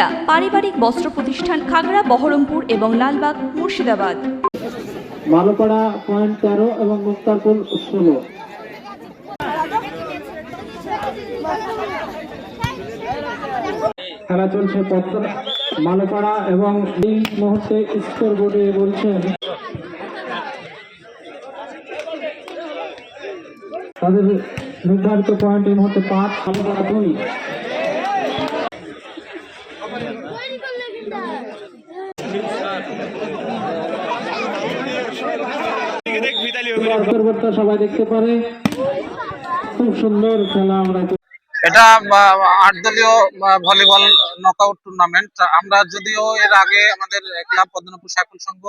সুনিতা পারিবারিক বস্ত্র প্রতিষ্ঠান খাগড়া, বহরমপুর এবং লালবাগ, মুর্শিদাবাদ। মালোপাড়া, পয়েন্ট তেরো এবং মুক্তারপুর ষোলো। খেলা চলছে মালোপাড়া এবং এই মুহূর্তে স্কোর বোর্ডে বলছেন, তাদের নির্ধারিত পয়েন্ট এই মুহূর্তে পাঁচ, মালোপাড়া দুই। সবাই দেখতে পারে। খুব সুন্দর খেলা আমরা এটা আট দলীয় ভলিবল নকআউট টুর্নামেন্ট আমরা যদিও এর আগে আমাদের ক্লাব পদ্মনাপুর সাইকেল সংঘ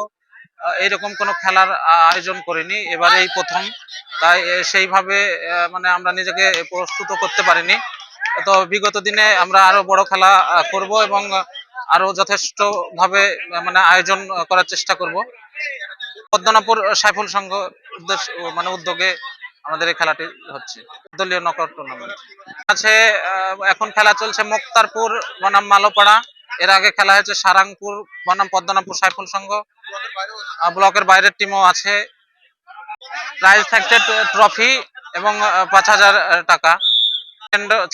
এইরকম কোনো খেলার আয়োজন করিনি। এবারে এই প্রথম। তাই সেইভাবে মানে আমরা নিজেকে প্রস্তুত করতে পারিনি। তো বিগত দিনে আমরা আরও বড় খেলা করব এবং আরও যথেষ্ট ভাবে মানে আয়োজন করার চেষ্টা করব। পদ্মনাপুর সাইফুল সংঘ মানে উদ্যোগে আমাদের এই খেলাটি হচ্ছে। দলীয় নকআউট টুর্নামেন্ট আছে এখন খেলা চলছে মুক্তারপুর বনাম মালোপাড়া। এর আগে খেলা হয়েছে সারাংপুর বনাম পদ্মনাপুর সাইফুল সংঘ। ব্লকের বাইরের টিমও আছে। প্রাইজ থাকছে ট্রফি এবং পাঁচ হাজার টাকা।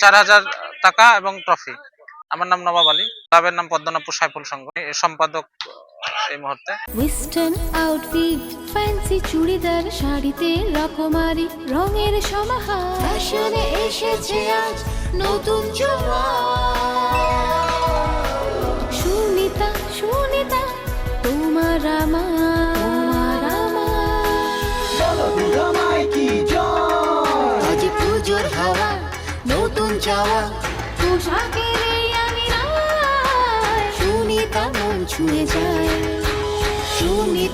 চার হাজার টাকা এবং ট্রফি আমার নাম নবাব আলী। ক্লাবের নাম পদ্মনাপুর সাইফুল সংঘ। সম্পাদক এই মুহূর্তে। ওয়েস্টার্ন আউটফিট ফ্যান্সি চুড়িদার শাড়িতে রকমারি রঙের সমাহার। ফ্যাশনে এসেছে আজ নতুন সুনিতা সুনিতা তোমার আমার। হাওয়া নতুন চাওয়া। পোশাকের আমি। সুনিতা মন ছুঁয়ে যায়।